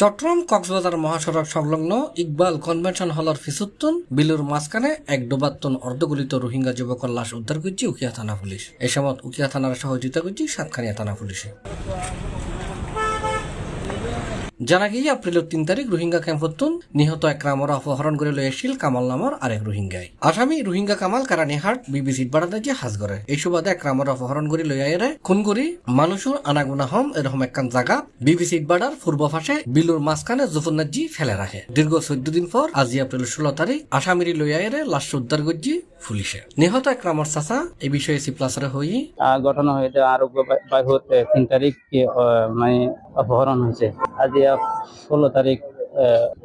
চট্টগ্রাম কক্সবাজার মহাসড়ক সংলগ্ন ইকবাল কনভেনশন হলের ফিসুত্তুন বিলুর মাঝখানে এক ডোবাত্তন অর্ধগলিত রোহিঙ্গা যুবকের লাশ উদ্ধার করছে উকিয়া থানা পুলিশ। এ সময় উকিয়া থানার সহযোগিতা করছে সাতখানিয়া থানা পুলিশে। জানা গিয়ে এপ্রিলের তিন তারিখ রোহিঙ্গা ক্যাম্পতুন নিহত এক রামরা অপহরণ করে লই আসছিল কামাল নামর আরেক রোহিঙ্গায়। আসামি রোহিঙ্গা কামাল কারানিহাট বিবিসির বাড়াতে যে হাজ করে এই সুবাদে এক রামর অপহরণ করে লই আইরে খুন করি মানুষের আনাগুনা হম এরকম একখান জায়গা বিবিসির বাড়ার পূর্ব পাশে বিলুর মাঝখানে জুফুন্নাজি ফেলে রাখে। দীর্ঘ চোদ্দ দিন পর আজি এপ্রিল ষোলো তারিখ আসামিরি লই আইরে লাশ উদ্ধার করছি পুলিশে। নিহত এক রামর চাচা এই বিষয়ে সিপ্লাসরে হই। আহ, ঘটনা হয়েছে আরোগ্য তিন তারিখ মানে অপহরণ হয়েছে। আজ ষোলো তারিখ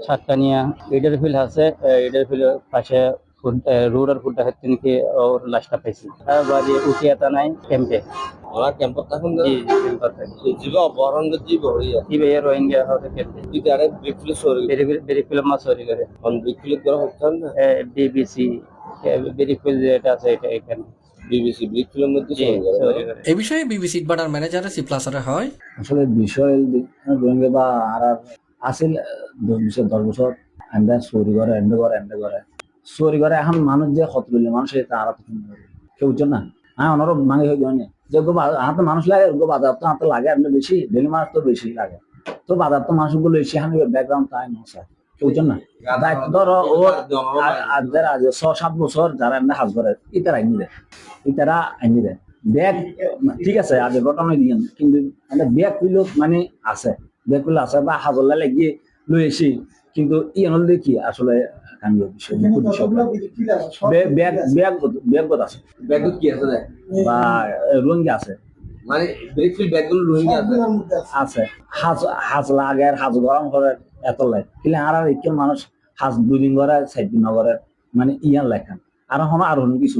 সাতকানিয়া ইডের ফিল আছে। ইডার ফিলের পাশে রুরাল ফুড হাতে নাকি ওর লাশটা পাইছি। বাড়ি উঠিয়াতা নাই ক্যাম্পে। ওরা ক্যাম্পত থাকুন জি ক্যাম্পার জীবা অপহরণ জীব হইয়া কি বে রোহিঙ্গা হতে ক্যাম্পে তুই তারে বিক্রি সরি বেরি বেরি ফিল মাছ চুরি করে। অন বিক্রি করা হচ্ছে না। বিবিসি বেরি ফিল যেটা আছে এটা এখানে। বিবিসি মধ্যে করে চুরি করে এই বিষয়ে বিবিসির বাড়ার ম্যানেজারে সিপ্লাসরে হয়। আসলে বিষয় রোহিঙ্গা বা আর আর আছিল দশ বছর দশ বছর এন্ডে চুরি করে এন্ডে করে এন্ডে করে। চুরি করে এখন মানুষ যে বললে মানুষ এটা আর কেউ না। হ্যাঁ অনারও হয়ে গেছে যে গো হাতে মানুষ লাগে গো বাজার তো হাতে লাগে এমনি বেশি ডেলি মানুষ তো বেশি লাগে। তো বাজার তো মানুষগুলো বেশি আমি ব্যাকগ্রাউন্ড তাই নয় বুঝছেন না? দায়িত্ব ধরো ও আর- আর যারা ছ সাত বছর যারা এমনি হাজ করে ইতারা আইনি দেয়। ইতারা আইনি দেয়। ব্যাগ ঠিক আছে আগে ঘটনা দিয়ে কিন্তু মানে ব্যাগ মানে আছে। ব্যাগ কইলে আছে বা হাজল্লা লাগিয়ে লই আসি। কিন্তু ই হল দেখি আসলে বিষয়। ব্যাগ ব্যাগ আছে? কি আছে? বা রোহিঙ্গা আছে। মানে ব্যাগগুলো রোহিঙ্গা আছে। আছে। হাজ হাজ লাগে হাজ গরম করে এত লাগে কিন্তু আর আর একজন মানুষ হাজ দুই দিন করে চার দিন করে মানে ইয়ান লেখান আর এখন আর অন্য কিছু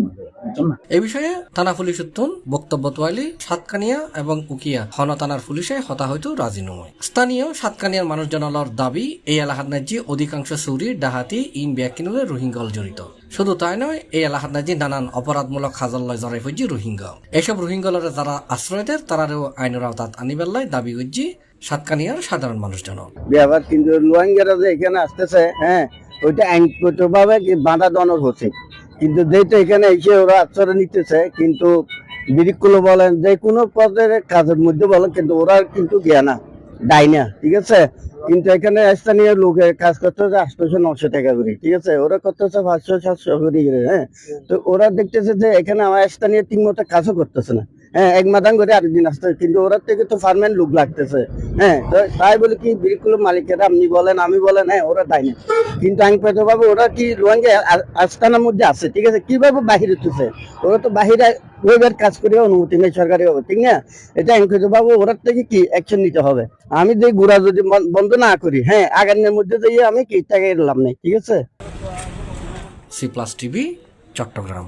না? এই বিষয়ে থানা পুলিশ উত্তন বক্তব্য তোয়ালি সাতকানিয়া এবং উকিয়া। হন থানার পুলিশে হতা হয়তো রাজি নয়। স্থানীয় সাতকানিয়ার মানুষজনের দাবি, এই এলাকার নাজি অধিকাংশ চুরি ডাহাতি ইন ব্যাকিনুলে রোহিঙ্গল জড়িত। শুধু তাই নয়, এই এলাকার নাজি নানান অপরাধমূলক খাজল্লয় জড়াই হয়েছে রোহিঙ্গা। এসব রোহিঙ্গলরে যারা আশ্রয় দেয়, তারারেও আইনের আওতাত আনিবেল্লাই দাবি করছি সাতকানিয়ার সাধারণ মানুষজন ব্যাপার কিন্তু যে এখানে আসতেছে হ্যাঁ ওইটা দনর হচ্ছে। কিন্তু যেহেতু এখানে এসে ওরা আশ্রয় নিতেছে, কিন্তু বিরিকুলো বলেন, যে কোনো পদের কাজের মধ্যে বলেন, কিন্তু ওরা কিন্তু জ্ঞানা দায় না ঠিক আছে? কিন্তু এখানে স্থানীয় লোকের কাজ করতেছে আটশোশো নশো টাকা করে, ঠিক আছে? ওরা করতেছে পাঁচশো, সাতশো করে হ্যাঁ? তো ওরা দেখতেছে যে এখানে আমার স্থানীয় ঠিক মতো কাজও করতেছে না। হ্যাঁ এক মাদান করে আরেকদিন আসতে কিন্তু ওরা থেকে তো ফার্মেন্ট লোক লাগতেছে। হ্যাঁ তো তাই বলে কি বিলকুল মালিকেরা আপনি বলেন, আমি বলেন হ্যাঁ ওরা তাই না। কিন্তু আমি ওরা কি মধ্যে আছে, ঠিক আছে? কীভাবে বাহির হতেছে ওরা তো বাহিরে কাজ করে অনুমতি নেই সরকারি হবে ঠিক না? এটা পেতে পাবো থেকে কি অ্যাকশন নিতে হবে? আমি যে ঘোরা যদি বন্ধ না করি হ্যাঁ আগানের মধ্যে আমি কি টাকা লাভ নেই, ঠিক আছে? C plus TV Chittagong